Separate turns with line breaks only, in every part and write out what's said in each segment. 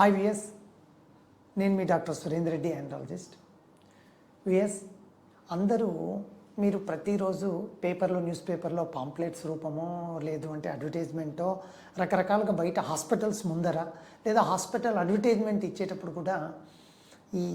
Hi విఎస్ నేను మీ డాక్టర్ సురేందర్ రెడ్డి ఆండ్రాలజిస్ట్ విఎస్ అందరూ మీరు ప్రతిరోజు పేపర్లో న్యూస్ పేపర్లో పాంప్లెట్స్ రూపమో లేదు అంటే అడ్వర్టైజ్మెంటో రకరకాలుగా బయట హాస్పిటల్స్ ముందర లేదా హాస్పిటల్ అడ్వర్టైజ్మెంట్ ఇచ్చేటప్పుడు కూడా ఈ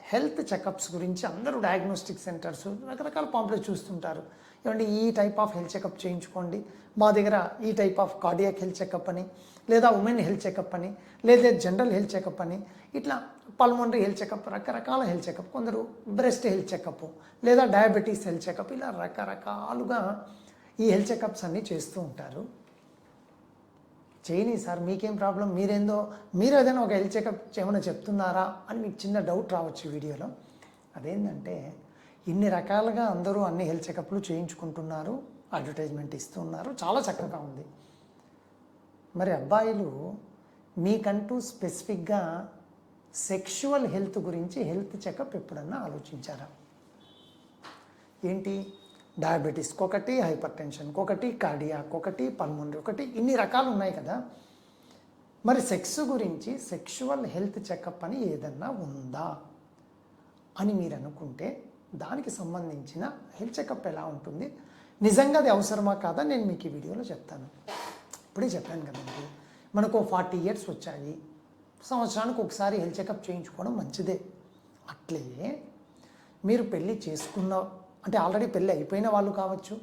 హెల్త్ చెకప్స్ గురించి అందరూ డయాగ్నోస్టిక్ సెంటర్స్ రకరకాల పాంప్లెట్స్ చూస్తుంటారు. ఏమంటే ఈ టైప్ ఆఫ్ హెల్త్ చెకప్ చేయించుకోండి. మా దగ్గర ఈ type of cardiac health checkup అని లేదా ఉమెన్ హెల్త్ చెకప్ అని లేదా జనరల్ హెల్త్ చెకప్ అని ఇట్లా పల్మోనరీ హెల్త్ చెకప్ రకరకాల హెల్త్ చెకప్ కొందరు బ్రెస్ట్ హెల్త్ చెకప్ లేదా డయాబెటీస్ హెల్త్ చెకప్ ఇలా రకరకాలుగా ఈ హెల్త్ చెకప్స్ అన్నీ చేస్తూ ఉంటారు. చేయని సార్ మీకేం ప్రాబ్లం మీరేందో మీరు ఏదైనా ఒక హెల్త్ చెకప్ ఏమైనా చెప్తున్నారా అని మీకు చిన్న డౌట్ రావచ్చు వీడియోలో. అదేంటంటే ఇన్ని రకాలుగా అందరూ అన్ని హెల్త్ చెకప్లు చేయించుకుంటున్నారు అడ్వర్టైజ్మెంట్ ఇస్తున్నారు. చాలా చక్కగా ఉంది. మరి అబ్బాయిలు మీకంటూ స్పెసిఫిక్గా సెక్షువల్ హెల్త్ గురించి హెల్త్ చెకప్ ఎప్పుడన్నా ఆలోచించారా? ఏంటి? డయాబెటీస్కి ఒకటి హైపర్ టెన్షన్కి ఒకటి కార్డియాక్ ఒకటి పల్మోనరీ ఒకటి ఇన్ని రకాలు ఉన్నాయి కదా. మరి సెక్స్ గురించి సెక్షువల్ హెల్త్ చెకప్ అని ఏదన్నా ఉందా? అని మీరు అనుకుంటే దానికి సంబంధించిన హెల్త్ చెకప్ ఎలా ఉంటుంది? నిజంగా అది అవసరమా కాదా? నేను మీకు ఈ వీడియోలో చెప్తాను. ఇప్పుడే చెప్పాను కదండి. మనకు ఫార్టీ ఇయర్స్ వచ్చాయి. సంవత్సరానికి ఒకసారి హెల్త్ చెకప్ చేయించుకోవడం మంచిదే. అట్లే మీరు పెళ్ళి చేసుకున్న అంటే ఆల్రెడీ పెళ్ళి అయిపోయిన వాళ్ళు కావచ్చు.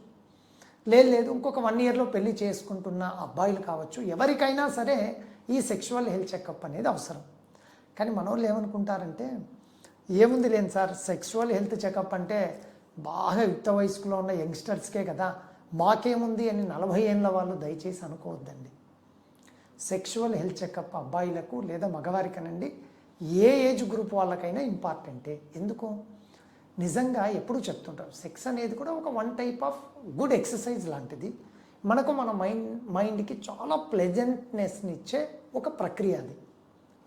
లేదు లేదు ఇంకొక వన్ ఇయర్లో పెళ్ళి చేసుకుంటున్న అబ్బాయిలు కావచ్చు. ఎవరికైనా సరే ఈ సెక్షువల్ హెల్త్ చెకప్ అనేది అవసరం. కానీ మన వాళ్ళు ఏమనుకుంటారంటే ఏముంది లేని సార్? సెక్షువల్ హెల్త్ చెకప్ అంటే బాగా యుక్త వయసులో ఉన్న యంగ్స్టర్స్కే కదా. మాకేముంది అని నలభై ఏళ్ళ వాళ్ళు దయచేసి అనుకోవద్దండి. సెక్షువల్ హెల్త్ చెకప్ అబ్బాయిలకు లేదా మగవారికనండి ఏ ఏజ్ గ్రూప్ వాళ్ళకైనా ఇంపార్టెంటే ఎందుకు? నిజంగా ఎప్పుడూ చెప్తుంటారు సెక్స్ అనేది కూడా ఒక one type of good exercise లాంటిది. మనకు మన మైండ్ మైండ్కి చాలా ప్లెజెంట్నెస్ని ఇచ్చే ఒక ప్రక్రియ అది.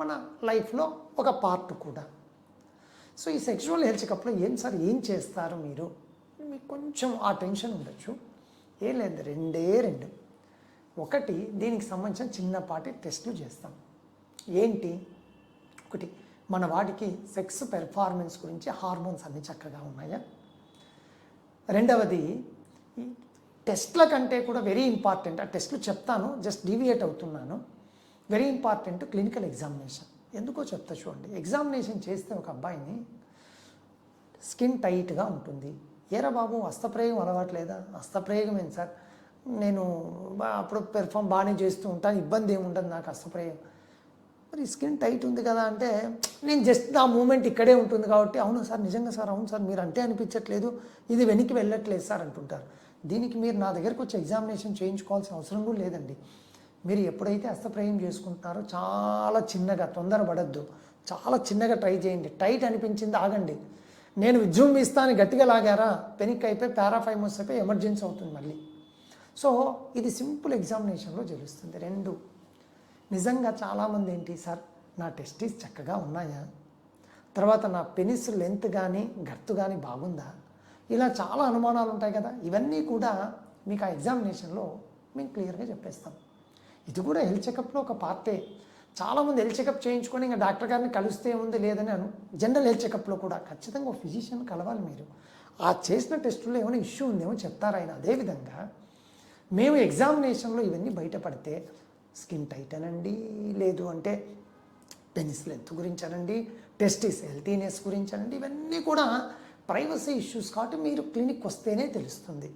మన లైఫ్లో ఒక పార్ట్ కూడా. సో ఈ సెక్షువల్ హెల్త్ చెకప్లో ఏం సార్ ఏం చేస్తారు మీరు? మీకు కొంచెం ఆ టెన్షన్ ఉండొచ్చు. ఏం లేదు రెండే రెండు. ఒకటి దీనికి సంబంధించిన చిన్నపాటి టెస్టులు చేస్తాం. ఏంటి? ఒకటి మన వాటికి సెక్స్ పెర్ఫార్మెన్స్ గురించి హార్మోన్స్ అన్నీ చక్కగా ఉన్నాయా? రెండవది టెస్ట్ల కంటే కూడా వెరీ ఇంపార్టెంట్ ఆ టెస్ట్లు చెప్తాను జస్ట్ డీవియేట్ అవుతున్నాను. వెరీ ఇంపార్టెంట్ క్లినికల్ ఎగ్జామినేషన్ ఎందుకో చెప్తా చూడండి. ఎగ్జామినేషన్ చేస్తే ఒక అబ్బాయిని స్కిన్ టైట్గా ఉంటుంది. ఏరా బాబు హస్తప్రయోగం అలవాట్లేదా? హస్తప్రయోగం ఏంటి సార్? నేను అప్పుడు పెర్ఫామ్ బాగానే చేస్తూ ఉంటాను ఇబ్బంది ఏముంటుంది ఉండదు నాకు హస్తప్రయోగం మరి స్కిన్ టైట్ ఉంది కదా అంటే నేను జస్ట్ ఆ మూమెంట్ ఇక్కడే ఉంటుంది కాబట్టి అవును సార్ నిజంగా సార్ అవును సార్ మీరు అంటే అనిపించట్లేదు ఇది వెనక్కి వెళ్ళట్లేదు సార్ అంటుంటారు. దీనికి మీరు నా దగ్గరకు వచ్చి ఎగ్జామినేషన్ చేయించుకోవాల్సిన అవసరం కూడా లేదండి. మీరు ఎప్పుడైతే హస్తప్రయం చేసుకుంటున్నారో చాలా చిన్నగా తొందరపడద్దు. చాలా చిన్నగా ట్రై చేయండి. టైట్ అనిపించింది ఆగండి. నేను విజృంభిస్తాను గట్టిగా లాగారా? పెనిక్ అయిపోయి పారాఫైమోస్ అయిపోయి ఎమర్జెన్సీ అవుతుంది మళ్ళీ. సో ఇది సింపుల్ ఎగ్జామినేషన్లో తెలుస్తుంది రెండు నిజంగా చాలామంది ఏంటి సార్ నా టెస్టీస్ చక్కగా ఉన్నాయా? తర్వాత నా పెనిస్ లెంత్ కానీ గర్తు కానీ బాగుందా? ఇలా చాలా అనుమానాలు ఉంటాయి కదా. ఇవన్నీ కూడా మీకు ఆ ఎగ్జామినేషన్లో మేము క్లియర్గా చెప్పేస్తాం. ఇది కూడా హెల్త్ చెకప్లో ఒక పార్టే చాలామంది హెల్త్ చెకప్ చేయించుకొని ఇంకా డాక్టర్ గారిని కలిస్తే ఉంది లేదని అను జనరల్ హెల్త్ చెకప్లో కూడా ఖచ్చితంగా ఒక ఫిజిషియన్ కలవాలి మీరు. ఆ చేసిన టెస్టుల్లో ఏమైనా ఇష్యూ ఉందేమో చెప్తారు ఆయన? అదేవిధంగా మేము ఎగ్జామినేషన్లో ఇవన్నీ బయటపడితే స్కిన్ టైట్ అనండి లేదు అంటే పెనిస్ లెంత్ గురించి అనండి టెస్టిస్ హెల్తీనెస్ గురించి అనండి ఇవన్నీ కూడా ప్రైవసీ ఇష్యూస్ కాబట్టి మీరు క్లినిక్ వస్తేనే తెలుస్తుంది.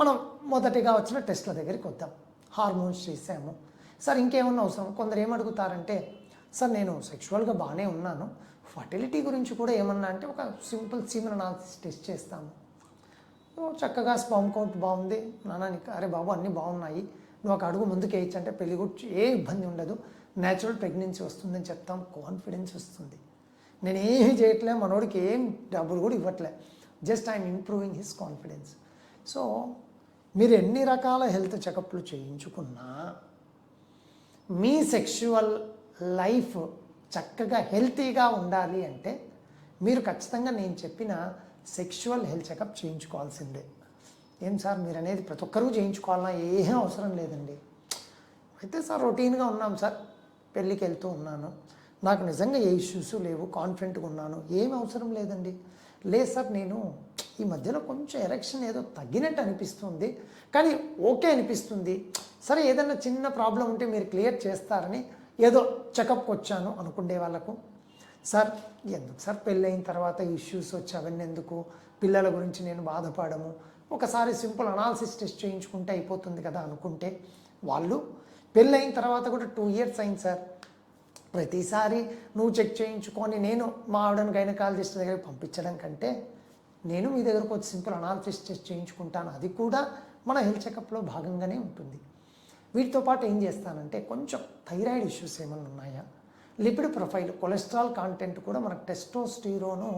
మనం మొదటిగా వచ్చిన టెస్ట్ల దగ్గరికి వద్దాం. హార్మోన్స్ చేసాము సార్ ఇంకేమన్నా అవసరం? కొందరు ఏమడుగుతారంటే సార్ నేను సెక్షువల్గా బాగానే ఉన్నాను. ఫర్టిలిటీ గురించి కూడా ఏమన్నా అంటే ఒక సింపుల్ సీమన్ అనాలిసిస్ టెస్ట్ చేస్తాము. చక్కగా స్పామ్ కౌంట్ బాగుంది. నానానికి అరే బాబు అన్నీ బాగున్నాయి. నువ్వు ఒక అడుగు ముందుకు వేయచ్చు అంటే పెళ్ళి గురించి ఏ ఇబ్బంది ఉండదు. న్యాచురల్ ప్రెగ్నెన్సీ వస్తుందని చెప్తాం. కాన్ఫిడెన్స్ వస్తుంది. నేను ఏమీ చేయట్లే. మనోడికి ఏం డబ్బులు కూడా ఇవ్వట్లే. Just I'm improving his confidence so మీరు ఎన్ని రకాల హెల్త్ చెకప్లు చేయించుకున్నా మీ సెక్షువల్ లైఫ్ చక్కగా హెల్తీగా ఉండాలి అంటే మీరు ఖచ్చితంగా నేను చెప్పిన సెక్షువల్ హెల్త్ చెకప్ చేయించుకోవాల్సిందే. ఏం సార్? మీరు అనేది ప్రతి ఒక్కరూ చేయించుకోవాలన్నా ఏం అవసరం లేదండి. అయితే సార్ రొటీన్గా ఉన్నాం సార్. పెళ్ళికి వెళ్తూ ఉన్నాను. నాకు నిజంగా ఏ ఇష్యూస్ లేవు కాన్ఫిడెంట్గా ఉన్నాను ఏం అవసరం లేదండి. లేదు సార్ నేను ఈ మధ్యలో కొంచెం ఎరక్షన్ ఏదో తగ్గినట్టు అనిపిస్తుంది కానీ ఓకే అనిపిస్తుంది. సరే ఏదైనా చిన్న ప్రాబ్లం ఉంటే మీరు క్లియర్ చేస్తారని ఏదో చెకప్కి వచ్చాను అనుకునే వాళ్ళకు. సార్ ఎందుకు సార్ పెళ్ళైన తర్వాత ఇష్యూస్ వచ్చి అవన్నీ ఎందుకు? పిల్లల గురించి నేను బాధపడము. ఒకసారి సింపుల్ అనాలిసిస్ టెస్ట్ చేయించుకుంటే అయిపోతుంది కదా అనుకుంటే వాళ్ళు పెళ్ళైన తర్వాత కూడా టూ ఇయర్స్ అయింది సార్. ప్రతిసారి నువ్వు చెక్ చేయించుకొని నేను మా ఆవిడని గైనకాలజిస్ట్ దగ్గరికి పంపించడం కంటే నేను మీ దగ్గరకు వచ్చి సింపుల్ అనాలిసిస్ టెస్ట్ చేయించుకుంటాను. అది కూడా మన హెల్త్ చెకప్లో భాగంగానే ఉంటుంది. వీటితో పాటు ఏం చేస్తానంటే కొంచెం థైరాయిడ్ ఇష్యూస్ ఏమైనా ఉన్నాయా? లిపిడ్ ప్రొఫైల్ కొలెస్ట్రాల్ కాంటెంట్ కూడా మనకు టెస్టోస్టీరోను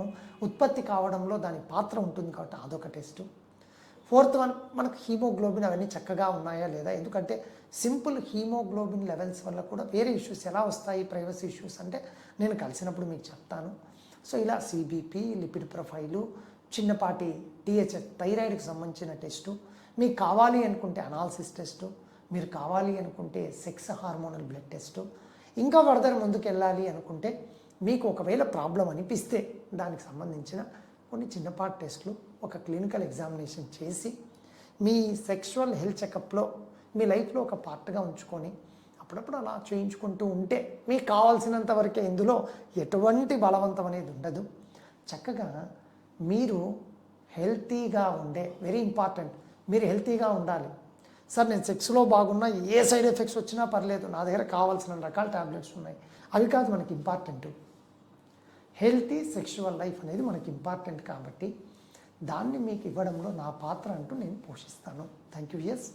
ఉత్పత్తి కావడంలో దాని పాత్ర ఉంటుంది కాబట్టి అదొక టెస్టు ఫోర్త్ వన్ మనకు హీమోగ్లోబిన్ అవన్నీ చక్కగా ఉన్నాయా లేదా? ఎందుకంటే సింపుల్ హీమోగ్లోబిన్ లెవెల్స్ వల్ల కూడా వేరే ఇష్యూస్ ఎలా వస్తాయి? ప్రైవసీ ఇష్యూస్ అంటే నేను కలిసినప్పుడు మీకు చెప్తాను. సో ఇలా సిబిపి లిపిడ్ ప్రొఫైలు చిన్నపాటి టీహెచ్ఎస్ థైరాయిడ్కి సంబంధించిన టెస్టు మీకు కావాలి అనుకుంటే అనాలసిస్ టెస్టు మీరు కావాలి అనుకుంటే సెక్స్ హార్మోనల్ బ్లడ్ టెస్టు ఇంకా ఫర్దర్ ముందుకు వెళ్ళాలి అనుకుంటే మీకు ఒకవేళ ప్రాబ్లం అనిపిస్తే దానికి సంబంధించిన కొన్ని చిన్నపాటి టెస్ట్లు ఒక క్లినికల్ ఎగ్జామినేషన్ చేసి మీ సెక్షువల్ హెల్త్ చెకప్లో మీ లైఫ్లో ఒక పార్ట్గా ఉంచుకొని అప్పుడప్పుడు అలా చేయించుకుంటూ ఉంటే మీకు కావాల్సినంత వరకే ఇందులో ఎటువంటి బలవంతం అనేది ఉండదు. చక్కగా మీరు హెల్తీగా ఉండే వెరీ ఇంపార్టెంట్ మీరు హెల్తీగా ఉండాలి. సార్ నేను సెక్స్లో బాగున్నా ఏ సైడ్ ఎఫెక్ట్స్ వచ్చినా పర్లేదు నా దగ్గర కావాల్సిన రకాల ట్యాబ్లెట్స్ ఉన్నాయి. అవి కాదు మనకి ఇంపార్టెంట్. హెల్తీ సెక్షువల్ లైఫ్ అనేది మనకి ఇంపార్టెంట్ కాబట్టి దాన్ని మీకు ఇవ్వడంలో నా పాత్ర అంటూ నేను పోషిస్తాను. Thank you yes